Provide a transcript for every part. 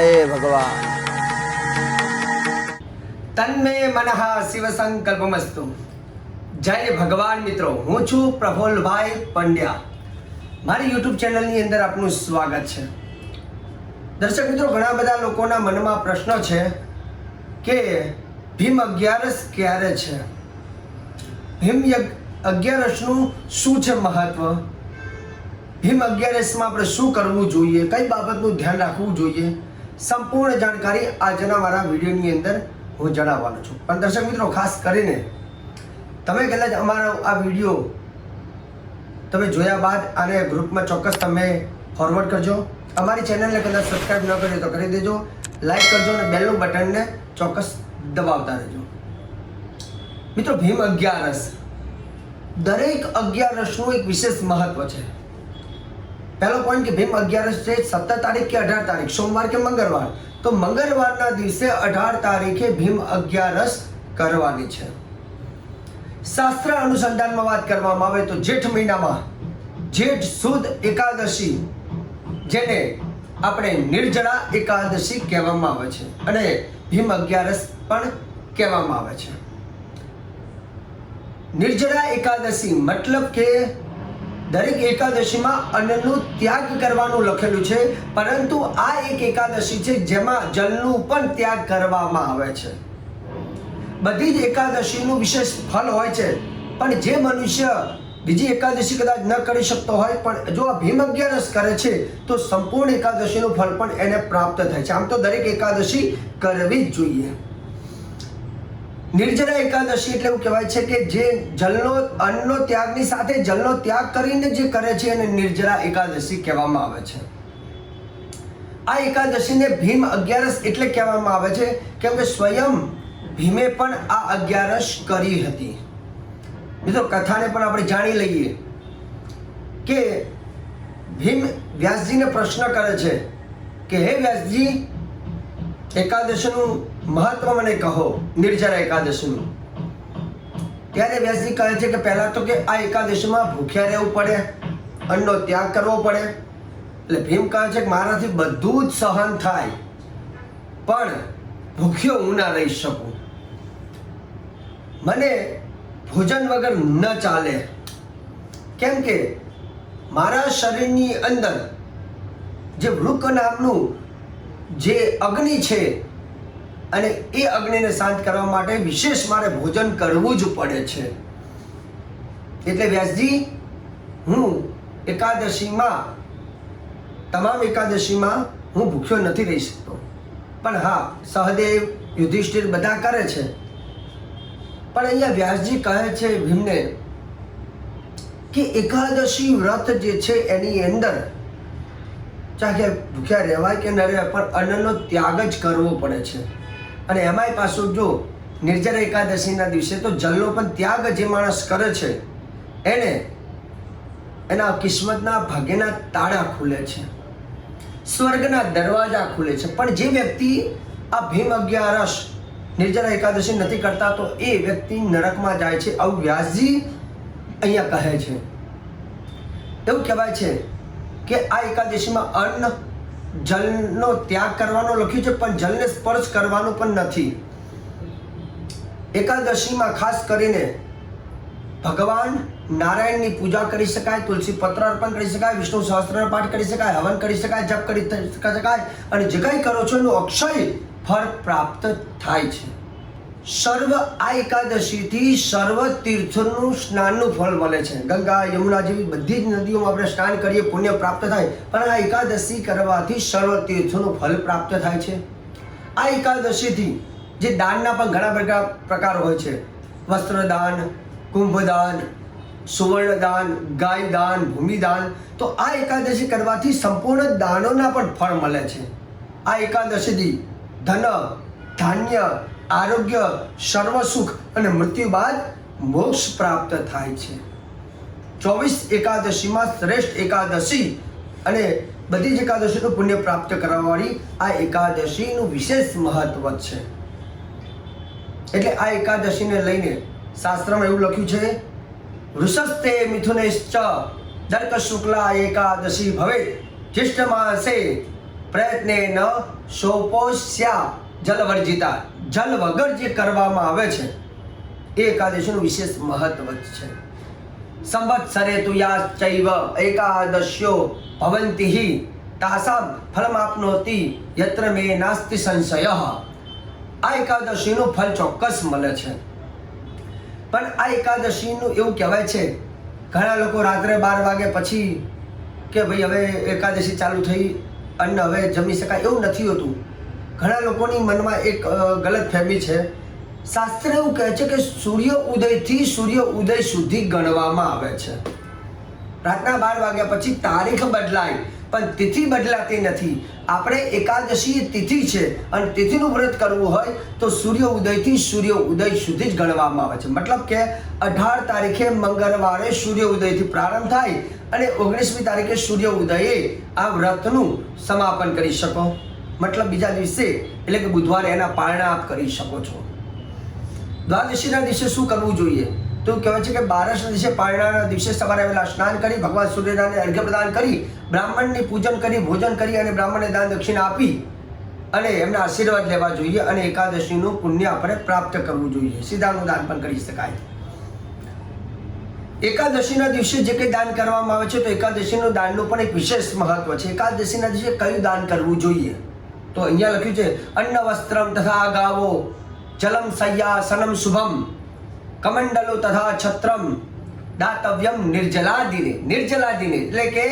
જય ભગવાન તન્મે મનઃ શિવ સંકલ્પમસ્તુ જય ભગવાન મિત્રો હું છું પ્રફુલભાઈ પંડ્યા મારી યુટ્યુબ ચેનલની અંદર આપનું સ્વાગત છે દર્શક મિત્રો ઘણા બધા લોકોના મનમાં પ્રશ્નો છે કે ભીમ અગિયારસ ક્યારે છે ભીમ અગિયારસનું શું છે મહત્વ ભીમ અગિયારસમાં આપણે શું કરવું જોઈએ કઈ બાબતનું ધ્યાન રાખવું જોઈએ સંપૂર્ણ જાણકારી આજના મારા વિડીયોની અંદર હું જણાવવાનો છું. પણ દર્શક મિત્રો, ખાસ કરીને તમે કદાચ અમારો આ વીડિયો તમે જોયા બાદ આને ગ્રુપમાં ચોક્કસ તમે ફોરવર્ડ કરજો. અમારી ચેનલને કદાચ સબસ્ક્રાઈબ ન કરી તો કરી દેજો. લાઈક કરજો અને બેલનું બટનને ચોક્કસ દબાવતા રહેજો. મિત્રો, ભીમ અગિયારસ. દરેક અગિયારસનું એક વિશેષ મહત્વ છે. પહેલો પોઈન્ટ કે ભીમ અગિયારસ છે, સત્તર તારીખ કે અઢાર તારીખ? સોમવાર કે મંગળવાર? તો મંગળવારના દિવસે અઢાર તારીખે ભીમ અગિયારસ કરવાની છે. શાસ્ત્ર અનુસંધાનમાં વાત કરવામાં આવે તો જેઠ મહિનામાં જેઠ સુદ એકાદશી, જેને આપણે નિર્જળા એકાદશી કહેવામાં આવે છે અને ભીમ અગિયારસ પણ કહેવામાં આવે છે. નિર્જળા એકાદશી મતલબ કે દરેક એકાદશીમાં અન્નનું ત્યાગ કરવાનું લખેલું છે, પરંતુ આ એક એકાદશી છે જેમાં જલનું પણ ત્યાગ કરવામાં આવે છે. બધી જ એકાદશીનું વિશેષ ફલ હોય છે, પણ જે મનુષ્ય બીજી એકાદશી કદાચ ન કરી શકતો હોય, પણ જો આ ભીમ અગિયારસ કરે છે, તો સંપૂર્ણ એકાદશીનું ફળ પણ એને પ્રાપ્ત થાય છે. આમ તો દરેક એકાદશી કરવી જ જોઈએ. નિર્જરા એકાદશી એટલે એવું કહેવાય છે કે જે જલનો, અન્નનો ત્યાગની સાથે જલનો ત્યાગ કરીને જે કરે છે એને નિર્જરા એકાદશી કહેવામાં આવે છે. આ એકાદશીને ભીમ અગિયારસ એટલે કહેવામાં આવે છે, કેમ કે સ્વયં ભીમે પણ આ અગિયારસ કરી હતી. મિત્રો, કથાને પણ આપણે જાણી લઈએ કે ભીમ વ્યાસજીને પ્રશ્ન કરે છે કે, હે વ્યાસજી, એકાદશીનું મહત્વ મને કહો, નિર્જરા એકાદશીનું. ત્યારે વ્યાસજી કહે છે કે પહેલાં તો કે આ એકાદશીમાં ભૂખ્યા રહેવું પડે, અન્નનો ત્યાગ કરવો પડે. એટલે ભીમ કહે છે કે મારાથી બધું જ સહન થાય, પણ ભૂખ્યો હું ના રહી શકું. મને ભોજન વગર ન ચાલે. કેમ કે મારા શરીરની અંદર જે વૃક નામનું જે અગ્નિ છે અને એ અગ્નિને શાંત કરવા માટે વિશેષ મારે ભોજન કરવું જ પડે છે. એટલે વ્યાસજી, હું એકાદશીમાં, તમામ એકાદશીમાં હું ભૂખ્યો નથી રહી શકતો. પણ હા, સહદેવ, યુધિષ્ઠિર બધા કરે છે. પણ અહીંયા વ્યાસજી કહે છે ભીમને કે એકાદશી વ્રત જે છે એની અંદર ચાહે ભૂખ્યા રહેવાય કે ન રહેવાય, પણ અન્નનો ત્યાગ જ કરવો પડે છે. અને એમાંય પાછું જો નિર્જરા એકાદશીના દિવસે તો જલનો પણ ત્યાગ જે માણસ કરે છે, એને એના કિસ્મતના ભાગ્યના તાળા ખુલે છે, સ્વર્ગના દરવાજા ખુલે છે. પણ જે વ્યક્તિ આ ભીમ અગિયારસ નિર્જરા એકાદશી નથી કરતા, તો એ વ્યક્તિ નરકમાં જાય છે આવું વ્યાસજી અહીંયા કહે છે. એવું કહેવાય છે કે આ એકાદશીમાં અન્ન જલનો ત્યાગ કરવાનો લખ્યું છે, પણ જલને સ્પર્શ કરવાનું પણ નથી. એકાદશીમાં ખાસ કરીને ભગવાન નારાયણની પૂજા કરી શકાય, તુલસી પત્ર અર્પણ કરી શકાય, વિષ્ણુ સહસ્ત્ર પાઠ કરી શકાય, હવન કરી શકાય, જપ કરી શકાય અને જે કંઈ કરો છો એનું અક્ષય ફળ પ્રાપ્ત થાય છે. સર્વ આ એકાદશીથી સર્વ તીર્થનું સ્નાનનું ફળ મળે છે. ગંગા, યમુના જેવી બધી જ નદીઓમાં આપણે સ્નાન કરીએ, પુણ્ય પ્રાપ્ત થાય, પણ આ એકાદશી કરવાથી સર્વ તીર્થોનું ફળ પ્રાપ્ત થાય છે. આ એકાદશીથી જે દાનના પણ ઘણા બધા પ્રકાર હોય છે. વસ્ત્રદાન, કુંભદાન, સુવર્ણદાન, ગાયદાન, ભૂમિદાન, તો આ એકાદશી કરવાથી સંપૂર્ણ દાનોના પણ ફળ મળે છે. આ એકાદશીથી ધન ધાન્ય, આરોગ્ય, સર્વ સુખ અને મૃત્યુ બાદ મોક્ષ પ્રાપ્ત થાય છે. ચોવીસ એકાદશીમાં શ્રેષ્ઠ એકાદશી અને બધી જ એકાદશીનું પુણ્ય પ્રાપ્ત કરવાવાળી આ એકાદશીનું વિશેષ મહત્વ છે. એટલે આ એકાદશીને લઈને શાસ્ત્રમાં એવું લખ્યું છે, વૃષસ્તે મિથુનેશ્ચ દર્ક શુક્લા એકાદશી ભવે જ્યેષ્ઠ માસે પ્રયત્ને ન સોપોસ્યા જલવર્જિતા જલ વગર જે કરવામાં આવે છે, એ એકાદશીનું વિશેષ મહત્વ છે. સંવત્સરે તુ ચૈવ એકાદશ્યો ભવંતિ, તાસામ ફલમાપ્નોતિ યત્ર મે નાસ્તિ સંશય. આ એકાદશીનું ફળ ચોક્કસ મળે છે. પણ આ એકાદશીનું એવું કહેવાય છે, ઘણા લોકો રાત્રે બાર વાગે પછી કે ભાઈ હવે એકાદશી ચાલુ થઈ, અન્ન હવે જમી શકાય એવું નથી હોતું. ઘણા લોકોની મનમાં એક ગલત ફહેમી છે. શાસ્ત્ર એવું કહે છે કે સૂર્ય ઉદયથી સૂર્ય ઉદય સુધી ગણવામાં આવે છે. રાતના બાર વાગ્યા પછી તારીખ બદલાય, પણ તિથિ બદલાતી નથી. આપણે એકાદશી તિથિ છે અને તિથિનું વ્રત કરવું હોય તો સૂર્ય ઉદયથી સૂર્ય ઉદય સુધી જ ગણવામાં આવે છે. મતલબ કે અઢાર તારીખે મંગળવારે સૂર્ય ઉદયથી પ્રારંભ થાય અને ઓગણીસમી તારીખે સૂર્ય ઉદયે આ વ્રતનું સમાપન કરી શકો. મતલબ બીજા દિવસે, એટલે કે બુધવારે એના પારણા આપ કરી શકો છો. દ્વાદશીના દિવસે શું કરવું જોઈએ? તો કહેવાય છે કે બારસના દિવસે પારણાના દિવસે સવારે વહેલા સ્નાન કરી, ભગવાન સૂર્યનારાયણને અર્ઘ્ય પ્રદાન કરી, બ્રાહ્મણની પૂજન કરી, ભોજન કરી અને બ્રાહ્મણને દાન દક્ષિણા આપી અને એમના આશીર્વાદ લેવા જોઈએ અને એકાદશીનું પુણ્ય આપણે પ્રાપ્ત કરવું જોઈએ. સીધાનું દાન પણ કરી શકાય. એકાદશીના દિવસે જે કંઈ દાન કરવામાં આવે છે, તો એકાદશીનું દાનનું પણ એક વિશેષ મહત્વ છે. એકાદશીના દિવસે કયું દાન કરવું જોઈએ? તો અહીંયા લખ્યું છે અન્ન વસ્ત્રમ તથા ગાવો, જલમ સય્યાસનમ શુભમ, કમંડલો તથા છત્રમ, દાતવ્યમ નિર્જલાદિને. નિર્જલાદિને એટલે કે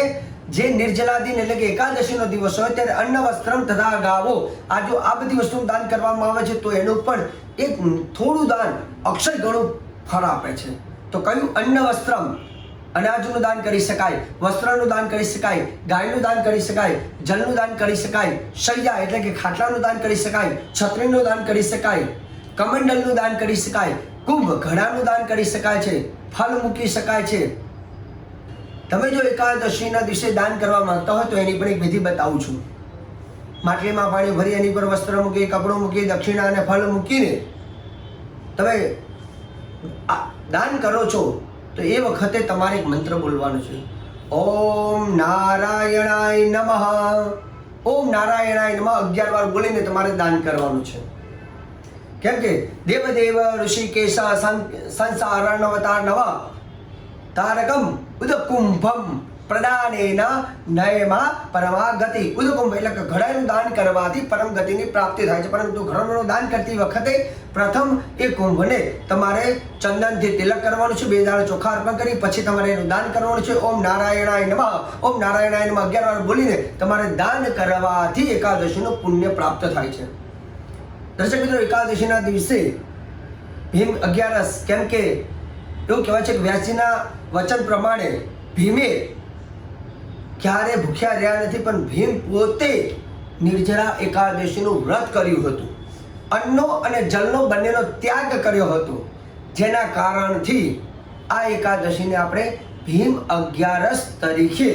જે નિર્જલાદિન એટલે કે એકાદશીનો દિવસ હોય ત્યારે અન્ન વસ્ત્રમ તથા ગાવો. આ જો આ બધી વસ્તુનું દાન કરવામાં આવે છે, તો એનું પણ એક થોડું દાન અક્ષય ગણું ફળ આપે છે. તો કયું? અન્ન વસ્ત્રમ અનાજનું દાન કરી શકાય, વસ્ત્રનું દાન કરી શકાય, ગાયનું દાન કરી શકાય, જલનું દાન કરી શકાય, શૈયા એટલે કે ખાટલાનું દાન કરી શકાય, છત્રીનું દાન કરી શકાય, કમંડલનું દાન કરી શકાય, કુંભ ઘડાનું દાન કરી શકાય છે, ફળ મૂકી શકાય છે. તમે જો એકાદશીના દિવસે દાન કરવા માંગતા હોય તો એની પણ એક વિધિ બતાવું છું. માટલીમાં પાણી ભરી, એની પર વસ્ત્ર મૂકી, કપડું મૂકી, દક્ષિણા અને ફળ મૂકીને તમે દાન કરો છો તો એ વખતે તમારે એક મંત્ર બોલવાનો છે. ઓમ નારાયણાય નમઃ. ઓમ નારાયણાય નમઃ અગિયાર વાર બોલીને તમારે દાન કરવાનું છે. કેમ કે દેવદેવ ઋષિકેશ સંસારણવતાર નવ તારકમ ઉદકુંભમ પ્રદાનેન નયમાં પરમાગતિ. ઉદકુંભ એટલે કે ઘડાનું દાન કરવાથી પરમ ગતિની પ્રાપ્તિ થાય છે. પરંતુ ઘડાનું દાન કરતી વખતે પ્રથમ એ કુંભને તમારે ચંદનથી તિલક કરવાનું છે. બે દાળ ચોખા અર્પણ કરી, પછી તમારે એનું દાન કરવાનું છે. ઓમ નારાયણાય નમઃ. ઓમ નારાયણાય નમઃ અગિયાર વાર બોલીને તમારે દાન કરવાથી એકાદશીનું પુણ્ય પ્રાપ્ત થાય છે. દર્શક મિત્રો, એકાદશીના દિવસે ભીમ અગિયારસ, કેમ કે એવું કહેવાય છે કે વ્યાસજીના વચન પ્રમાણે ભીમે ક્યારે ભૂખ્યા રહ્યા નથી, પણ ભીમ પોતે નિર્જરા એકાદશીનું વ્રત કર્યું હતું. અન્નો અને જલનો બંનેનો ત્યાગ કર્યો હતો. જેના કારણથી આ એકાદશીને આપણે ભીમ અગિયારસ તરીકે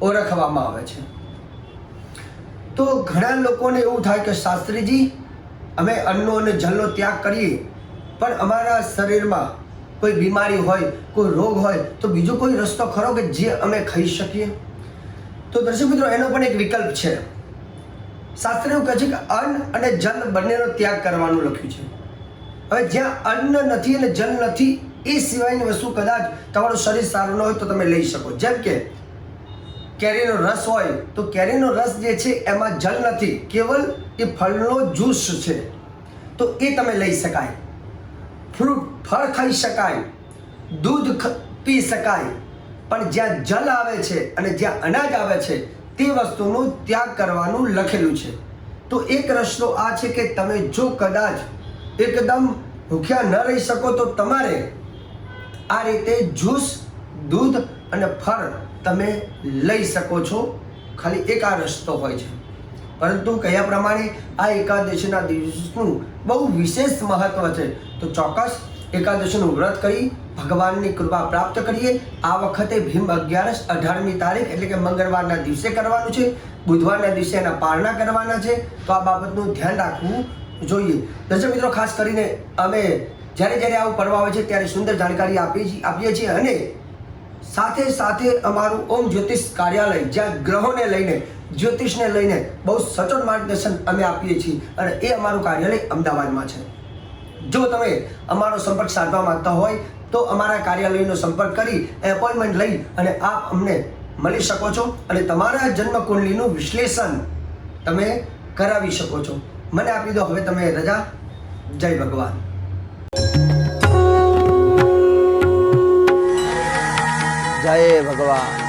ઓળખવામાં આવે છે. તો ઘણા લોકોને એવું થાય કે શાસ્ત્રીજી, અમે અન્નો અને જલનો ત્યાગ કરીએ, પણ અમારા શરીરમાં કોઈ બીમારી હોય, કોઈ રોગ હોય, તો બીજો કોઈ રસ્તો ખરો કે જે અમે ખાઈ શકીએ? તો દર્શક મિત્રો, એનો પણ એક વિકલ્પ છે. શાસ્ત્ર એવું કહે છે કે અન્ન અને જલ બંનેનો ત્યાગ કરવાનું લખ્યું છે. હવે જ્યાં અન્ન નથી અને જલ નથી, એ સિવાયની વસ્તુ કદાચ તમારું શરીર સારું ન હોય તો તમે લઈ શકો. જેમ કે, કેરીનો રસ હોય, તો કેરીનો રસ જે છે એમાં જલ નથી, કેવલ એ ફળનો જ્યુસ છે. તો એ તમે લઈ શકાય. ફ્રૂટ, ફળ ખાઈ શકાય. દૂધ પી શકાય. પણ જ્યાં જલ આવે છે અને જ્યાં અનાજ આવે છે, તે વસ્તુનું ત્યાગ કરવાનું લખેલું છે. તો એક રસ્તો આ છે કે તમે જો કદાચ એકદમ ભૂખ્યા ન રહી શકો તો તમારે આ રીતે જ્યુસ, દૂધ અને ફળ તમે લઈ શકો છો. ખાલી એક આ રસ્તો હોય છે. પરંતુ કયા પ્રમાણે આ એકાદશીના દિવસનું બહુ વિશેષ મહત્વ છે. તો ચોક્કસ એકાદશીનું વ્રત કરી ભગવાનની કૃપા પ્રાપ્ત કરીએ. આ વખતે ભીમ અગિયારસ અઢારમી તારીખ એટલે કે મંગળવારના દિવસે કરવાનું છે. બુધવારના દિવસે એના પારણા કરવાના છે. તો આ બાબતનું ધ્યાન રાખવું જોઈએ. દર્શક મિત્રો, ખાસ કરીને અમે જ્યારે જ્યારે આવું પર્વ આવે છે ત્યારે સુંદર જાણકારી આપીએ આપીએ છીએ અને સાથે સાથે અમારું ઓમ જ્યોતિષ કાર્યાલય, જ્યાં ગ્રહોને લઈને, જ્યોતિષને લઈને બહુ સચોટ માર્ગદર્શન અમે આપીએ છીએ અને એ અમારું કાર્યાલય અમદાવાદમાં છે. જો તમે અમારો સંપર્ક સાધવા માંગતા હોય, તો અમારા કાર્યાલયનો સંપર્ક કરી એપોઇન્ટમેન્ટ લઈ અને આપ અમને મળી શકો છો અને તમારા જન્મ કુંડલીનું વિશ્લેષણ તમે કરાવી શકો છો. મને આપી દો, હવે તમે રજા. જય ભગવાન. જય ભગવાન.